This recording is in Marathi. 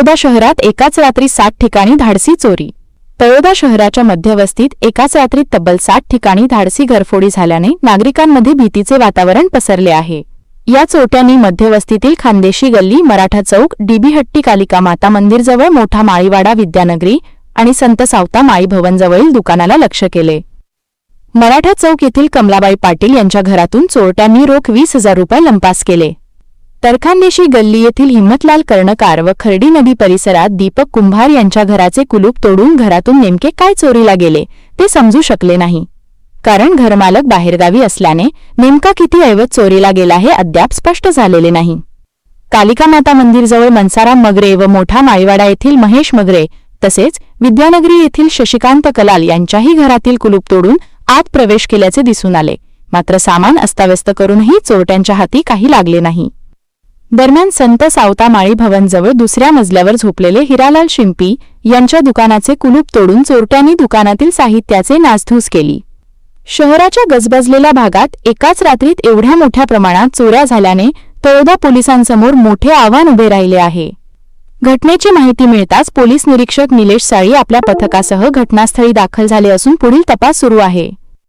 तळोदा शहरात एकाच रात्री सात ठिकाणी धाडसी चोरी. तळोदा शहराच्या मध्यवस्तीत एकाच रात्री तब्बल सात ठिकाणी धाडसी घरफोडी झाल्याने नागरिकांमध्ये भीतीचे वातावरण पसरले आहे. या चोरट्यांनी मध्यवस्तीतील खानदेशी गल्ली मराठा चौक डीबी हट्टी कालिका माता मंदिरजवळ मोठा माळीवाडा विद्यानगरी आणि संत सावता माळी भवनजवळील दुकानाला लक्ष केले. मराठा चौक येथील कमलाबाई पाटील यांच्या घरातून चोरट्यांनी रोख वीस हजार रुपये लंपास केले. तरखानदेशी गल्ली येथील हिम्मतलाल कर्णकार व खर्डी नदी परिसरात दीपक कुंभार यांच्या घराचे कुलूप तोडून घरातून नेमके काय चोरीला गेले ते समजू शकले नाही. कारण घरमालक बाहेरगावी असल्याने नेमका किती ऐवज चोरीला गेला हे अद्याप स्पष्ट झालेले नाही. कालिका माता मंदिरजवळ मनसाराम मगरे व मोठा माळीवाडा येथील महेश मगरे तसेच विद्यानगरी येथील शशिकांत कलाल यांच्याही घरातील कुलूप तोडून आत प्रवेश केल्याचे दिसून आले. मात्र सामान अस्ताव्यस्त करूनही चोरट्यांच्या हाती काही लागले नाही. दरम्यान संत सावता माळी भवनजवळ दुसऱ्या मजल्यावर झोपलेले हिरालाल शिंपी यांच्या दुकानाचे कुलूप तोडून चोरट्यांनी दुकानातील साहित्याचे नासधूस केली. शहराच्या गजबजलेल्या भागात एकाच रात्रीत एवढ्या मोठ्या प्रमाणात चोऱ्या झाल्याने तळोदा पोलिसांसमोर मोठे आव्हान उभे राहिले आहे. घटनेची माहिती मिळताच पोलीस निरीक्षक निलेश साळी आपल्या पथकासह घटनास्थळी दाखल झाले असून पुढील तपास सुरू आहे.